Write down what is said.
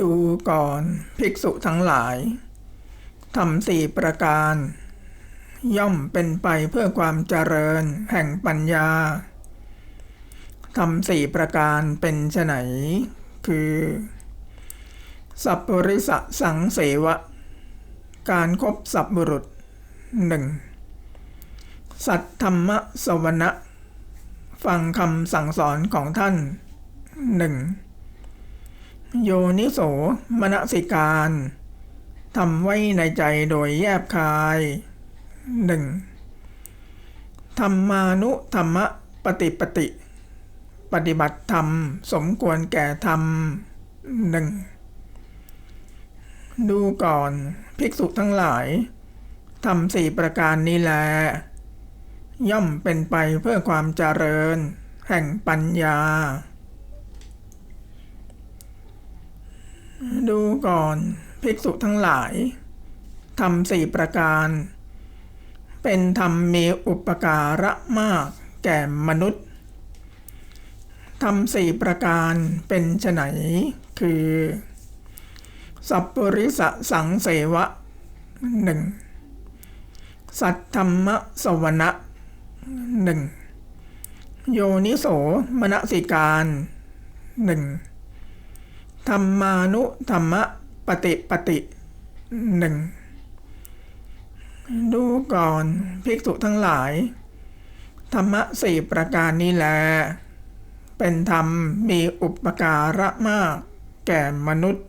ดูก่อนภิกษุทั้งหลายทำสี่ประการ ย่อมเป็นไปเพื่อความเจริญแห่งปัญญาทำสี่ประการเป็นไฉนคือ สัพปริสสังเสวะ การครบสัพบุรุษหนึ่งสัตธรรมสวนะ ฟังคำสั่งสอนของท่านหนึ่ง โยนิโสมนสิการทำไว้ในใจโดยแยบคายหนึ่งธรรมานุธรรมปฏิปติ ปฏิบัติธรรม สมควรแก่ธรรมหนึ่งดูก่อนภิกษุทั้งหลายทำสี่ประการนี้แล ย่อมเป็นไปเพื่อความเจริญ แห่งปัญญา ดูก่อนภิกษุทั้งหลายทำสี่ประการ เป็นธรรมมีอุปการะมากแก่มนุษย์ทำสี่ประการเป็นไฉนคือ สัพปริสสังเสวะหนึ่งสัตธรรมสวนะหนึ่งโยนิโสมนสิการหนึ่ง ธรรมานุธรรมะปฏิปฏิหนึ่งดูก่อนภิกษุทั้งหลาย ธรรมะสี่ประการนี้แล เป็นธรรมมีอุปการะมาก แก่มนุษย์